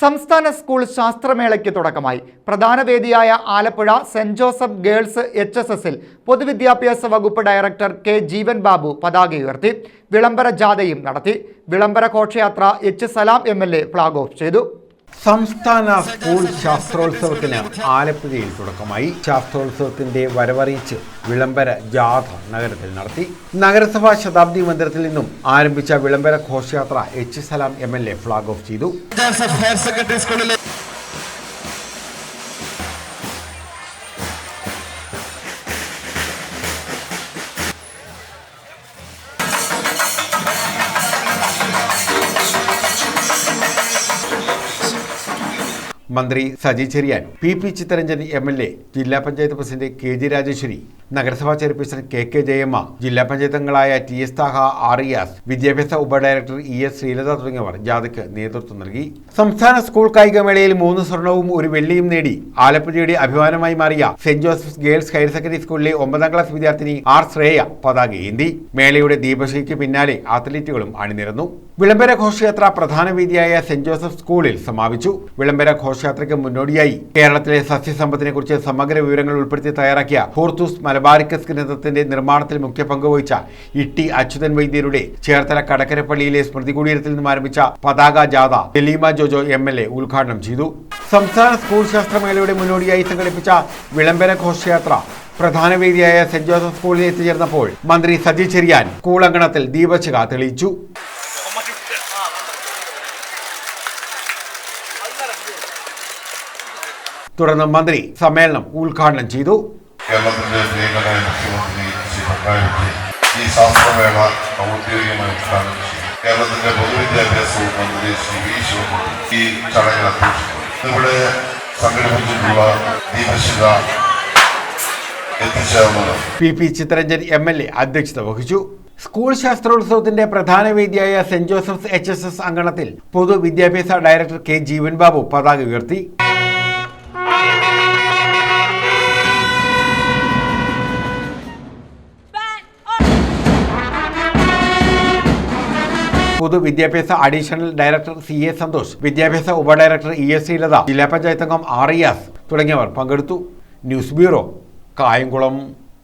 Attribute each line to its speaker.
Speaker 1: സംസ്ഥാന സ്കൂൾ ശാസ്ത്രമേളയ്ക്ക് തുടക്കമായി. പ്രധാന വേദിയായ Alappuzha saint Joseph girls H S എസിൽ പൊതുവിദ്യാഭ്യാസ വകുപ്പ് ഡയറക്ടർ കെ ജീവൻ ബാബു പതാക ഉയർത്തി വിളംബര ജാഥയും നടത്തി വിളംബര ഘോഷയാത്ര H Salam M flag off ചെയ്തു.
Speaker 2: സംസ്ഥാന സ്കൂൾ ശാസ്ത്രോത്സവത്തിന് ആലപ്പുഴയിൽ തുടക്കമായി. ശാസ്ത്രോത്സവത്തിന്റെ വരവറിയിച്ച് വിളംബര ജാഥ നഗരത്തിൽ നടത്തി. നഗരസഭാ ശതാബ്ദി മന്ദിരത്തിൽ നിന്നും ആരംഭിച്ച വിളംബര ഘോഷയാത്ര H Salam M L A flag off ചെയ്തു. മന്ത്രി Saji Cherian P P Chitharanjan M L A ജില്ലാ panchayat president K G Rajeswari നഗരസഭാ ചെയർപേഴ്സൺ കെ കെ ജയമ്മ ജില്ലാ പഞ്ചായത്ത് അംഗങ്ങളായ ടി എസ് താഹ ആറിയാസ് വിദ്യാഭ്യാസ ഉപഡയറക്ടർ ഇ എസ് ശ്രീലത തുടങ്ങിയവർ ജാഥയ്ക്ക് നേതൃത്വം നൽകി. സംസ്ഥാന സ്കൂൾ കായികമേളയിൽ മൂന്ന് സ്വർണവും ഒരു വെള്ളിയും നേടി. ആലപ്പുഴയുടെ അഭിമാനമായി മാറിയ saint Joseph's girls higher secondary സ്കൂളിലെ ഒമ്പതാം ക്ലാസ് വിദ്യാർത്ഥിനി ആർ ശ്രേയ പതാക ഏന്തി. മേളയുടെ ദീപശ്രീക്ക് പിന്നാലെ അത്ലറ്റുകളും അണിനിരന്നു. വിളംബര ഘോഷയാത്ര പ്രധാന വേദിയായ സെന്റ് ജോസഫ് സ്കൂളിൽ സമാപിച്ചു. വിളംബര ഘോഷയാത്രയ്ക്ക് മുന്നോടിയായി കേരളത്തിലെ സസ്യസമ്പത്തിനെ കുറിച്ച് സമഗ്ര വിവരങ്ങൾ ഉൾപ്പെടുത്തി തയ്യാറാക്കിയ ഹോർത്തൂസ് മലബാറിക്കസ് ഗ്രന്ഥത്തിന്റെ നിർമ്മാണത്തിൽ മുഖ്യ പങ്കുവഹിച്ച ഇട്ടി അച്യുതൻ വൈദ്യരുടെ ചേർത്തല കടക്കരപ്പള്ളിയിലെ സ്മൃതി കുടീരത്തിൽ നിന്നും ആരംഭിച്ച പതാക ജാഥ Daleema Jojo M L A ഉദ്ഘാടനം ചെയ്തു. സംസ്ഥാന സ്കൂൾ ശാസ്ത്രമേളയുടെ മുന്നോടിയായി സംഘടിപ്പിച്ച വിളംബര ഘോഷയാത്ര പ്രധാന വേദിയായ സെന്റ് ജോസഫ് സ്കൂളിൽ എത്തിച്ചേർന്നപ്പോൾ മന്ത്രി സജി ചെറിയാൻ സ്കൂൾ അങ്കണത്തിൽ ദീപശിഖ തെളിയിച്ചു. തുടർന്ന് മന്ത്രി സമ്മേളനം ഉദ്ഘാടനം ചെയ്തു.
Speaker 3: കേരളത്തിന്റെ പ്രിയങ്കരായ മുഖ്യമന്ത്രി ശ്രീ പിണറായി ഈ ശാസ്ത്രമേള ഔദ്യോഗികമായി ഉദ്ഘാടനം ചെയ്തു. കേരളത്തിന്റെ പൊതുവിദ്യാഭ്യാസ മന്ത്രി ശ്രീ വി ശിവകുമാർ ഈ ചടങ്ങിൽ അധ്യക്ഷിച്ചു ഇവിടെ സംഘടിപ്പിച്ചിട്ടുള്ള ദീപശിത
Speaker 2: P P Chitharanjan M L A അധ്യക്ഷത വഹിച്ചു. സ്കൂൾ ശാസ്ത്രോത്സവത്തിന്റെ പ്രധാന വേദിയായ saint Joseph's H S S അങ്കണത്തിൽ പൊതുവിദ്യാഭ്യാസ ഡയറക്ടർ കെ ജീവൻ ബാബു പതാക ഉയർത്തി. പൊതുവിദ്യാഭ്യാസ additional director C A Santhosh വിദ്യാഭ്യാസ ഉപഡയറക്ടർ ഇ എസ് സി ശ്രീലത ജില്ലാ പഞ്ചായത്ത് അംഗം ആർ ഇയാസ് തുടങ്ങിയവർ പങ്കെടുത്തു. News bureau Kayamkulam.